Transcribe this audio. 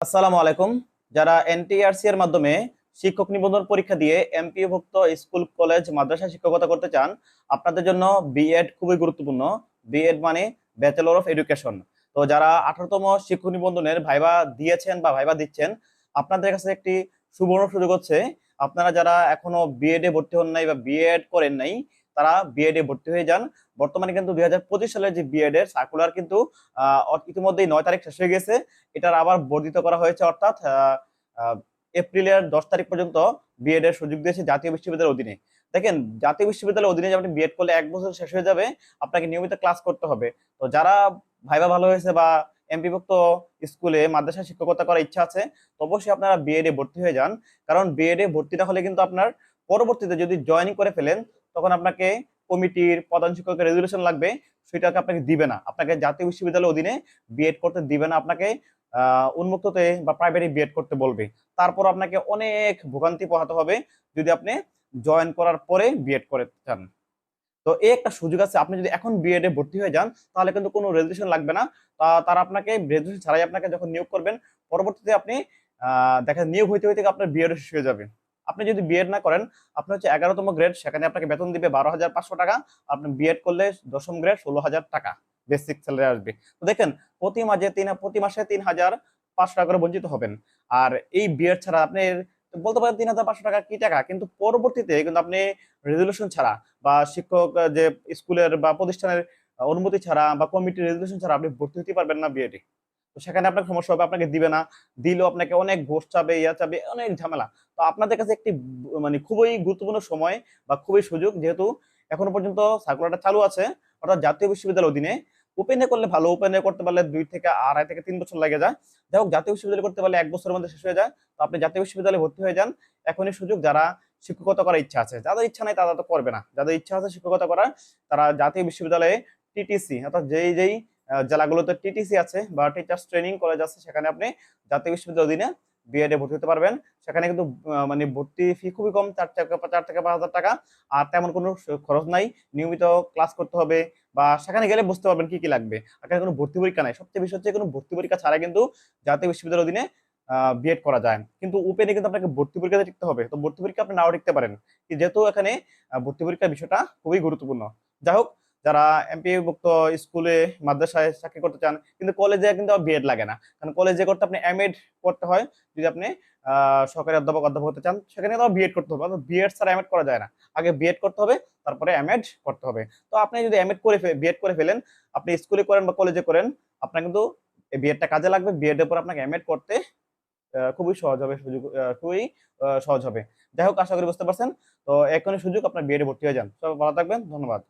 আসসালামু আলাইকুম। যারা এনটিআরসি এর মাধ্যমে শিক্ষক নিবন্ধন পরীক্ষা দিয়ে এমপিওভুক্ত স্কুল, কলেজ, মাদ্রাসা শিক্ষকতা করতে চান, আপনাদের জন্য বিএড খুবই গুরুত্বপূর্ণ। বিএড মানে ব্যাচেলর অফ এডুকেশন তো যারা আঠারোতম শিক্ষক নিবন্ধনের ভাইবা দিয়েছেন বা ভাইবা দিচ্ছেন, আপনাদের কাছে একটি সুবর্ণ সুযোগ হচ্ছে, আপনারা যারা এখনও বিএড এ ভর্তি হন নাই বা বিএড করেন নাই তারা বিএড ভর্তি হয়ে যান। বর্তমানে কিন্তু দুই হাজার পঁচিশ সালের যে বিএড এর সার্কুলার কিন্তু ইতিমধ্যেই নয় তারিখ শেষ হয়ে গেছে। এটার আবার বর্ধিত করা হয়েছে, অর্থাৎ এপ্রিলের দশ তারিখ পর্যন্ত বিএড এর সুযোগ দিয়েছে জাতীয় বিশ্ববিদ্যালয়ের অধীনে। দেখেন, জাতীয় বিশ্ববিদ্যালয়ের অধীনে আপনি বিএড করলে এক বছর শেষ হয়ে যাবে, আপনাকে নিয়মিত ক্লাস করতে হবে। তো যারা ভাইবা ভালো হয়েছে বা এমপিভুক্ত স্কুলে মাদ্রাসা শিক্ষকতা করার ইচ্ছা আছে, তো অবশ্যই আপনারা বিএড এ ভর্তি হয়ে যান। কারণ বিএড এ ভর্তি না হলে কিন্তু আপনার পরবর্তীতে যদি জয়েনিং করে ফেলেন তখন আপনাকে কমিটির প্রধান শিক্ষকের রেজুলেশন লাগবে। সেটাকে আপনাকে দিবে না। আপনাকে জাতীয় বিশ্ববিদ্যালয়ের অধীনে বিএড করতে দিবে না। আপনাকে উন্মুক্ততে বা প্রাইভেটে বিএড করতে বলবে। তারপর আপনাকে অনেক ভোগান্তি পোহাতে হবে যদি আপনি জয়েন করার পরে বিএড করে চান তো এই একটা সুযোগ আছে। আপনি যদি এখন বিএড এ ভর্তি হয়ে যান, তাহলে কিন্তু কোনো রেজুলেশন লাগবে না। তা- তারা আপনাকে রেজুলেশন ছাড়াই আপনাকে যখন নিয়োগ করবেন, পরবর্তীতে আপনি দেখেন নিয়োগ হইতে হইতে আপনার বিএড শেষ হয়ে যাবে। আপনি যদি বিএড না করেন আপনি হচ্ছে এগারোতম গ্রেড সেখানে আপনাকে বেতন দিবে বারো হাজার পাঁচশো টাকা। আপনি বিএড করলে দশম গ্রেড ষোলো হাজার টাকা বেসিক স্যালারি আসবে। তো দেখেন, প্রতি মাসে তিন, প্রতি মাসে তিন হাজার পাঁচশো টাকা করে বঞ্চিত হবেন। আর এই বিএড ছাড়া আপনি বলতে পারেন তিন হাজার পাঁচশো টাকা কি টাকা? কিন্তু পরবর্তীতে কিন্তু আপনি রেজুলেশন ছাড়া বা শিক্ষক যে স্কুলের বা প্রতিষ্ঠানের অনুমতি ছাড়া বা কমিটির রেজুলেশন ছাড়া আপনি ভর্তি হতে পারবেন না বিএডে তো সেখানে আপনার সমস্যা হবে, আপনাকে দিবে না। দিলেও আপনাকে অনেক ঘোষ চাবে ইয়া চাবে অনেক ঝামেলা। তো আপনাদের কাছে একটি মানে খুবই গুরুত্বপূর্ণ সময় বা খুবই সুযোগ, যেহেতু এখনও পর্যন্ত সার্কুলারটা চালু আছে, অর্থাৎ জাতীয় বিশ্ববিদ্যালয়ের অধীনে। ওপেনে করলে ভালো ওপেনে করতে পারলে দুই থেকে আড়াই থেকে তিন বছর লাগে যায়। যাই হোক, জাতীয় বিশ্ববিদ্যালয় করতে পারলে এক বছরের মধ্যে শেষ হয়ে যায়। তো আপনি জাতীয় বিশ্ববিদ্যালয়ে ভর্তি হয়ে যান। এখনই সুযোগ, যারা শিক্ষকতা করার ইচ্ছা আছে। যাদের ইচ্ছা নাই, তারা তো করবে না। যাদের ইচ্ছা আছে শিক্ষকতা করার, তারা জাতীয় বিশ্ববিদ্যালয়ে টিটিসি অর্থাৎ যেই যেই জেলাগুলোতে টিটিসি আছে বা টিচার্স ট্রেনিং কলেজ আছে, সেখানে আপনি জাতীয় বিশ্ববিদ্যালয়ের অধীনে বিএড এ ভর্তি হতে পারবেন। সেখানে কিন্তু মানে ভর্তি ফি খুবই কম, চার টাকা, চার থেকে পাঁচ হাজার টাকা, আর তেমন কোনো খরচ নাই। নিয়মিত ক্লাস করতে হবে বা সেখানে গেলে বুঝতে পারবেন কি কি লাগবে। এখানে কোনো ভর্তি পরীক্ষা নাই। সবচেয়ে বেশি হচ্ছে কোনো ভর্তি পরীক্ষা ছাড়া কিন্তু জাতীয় বিশ্ববিদ্যালয়ের অধীনে বিএড করা যায়। কিন্তু ওপেনে কিন্তু আপনাকে ভর্তি পরীক্ষাতে টিকতে হবে। তো ভর্তি পরীক্ষা আপনি নাও টিকতে পারেন। যেহেতু এখানে ভর্তি পরীক্ষার বিষয়টা খুবই গুরুত্বপূর্ণ। যাই হোক যারা এমপিভুক্ত স্কুলে, মাদ্রাসায় চাকরি করতে চান, কিন্তু কলেজে কিন্তু বিএড লাগে না। কারণ কলেজে করতে আপনি এমএড করতে হয়, যদি আপনি সরকারি অধ্যাপক অধ্যাপক হতে চান, সেখানে তো বিএড করতে হবে। বিএড ছাড়া এমএড করা যায় না। আগে বিএড করতে হবে, তারপরে এমএড করতে হবে। তো আপনি যদি এমএড করে বিএড করে ফেলেন, আপনি স্কুলে করেন বা কলেজে করেন, আপনার কিন্তু বিএডটা কাজে লাগবে। বিএড এর পর আপনাকে এমএড করতে খুবই সহজ হবে, সুযোগ খুবই সহজ হবে। যাই হোক, আশা করি বুঝতে পারছেন। তো এখনই সুযোগ, আপনার বিএড ভর্তি হয়ে যান। সবাই ভালো থাকবেন, ধন্যবাদ।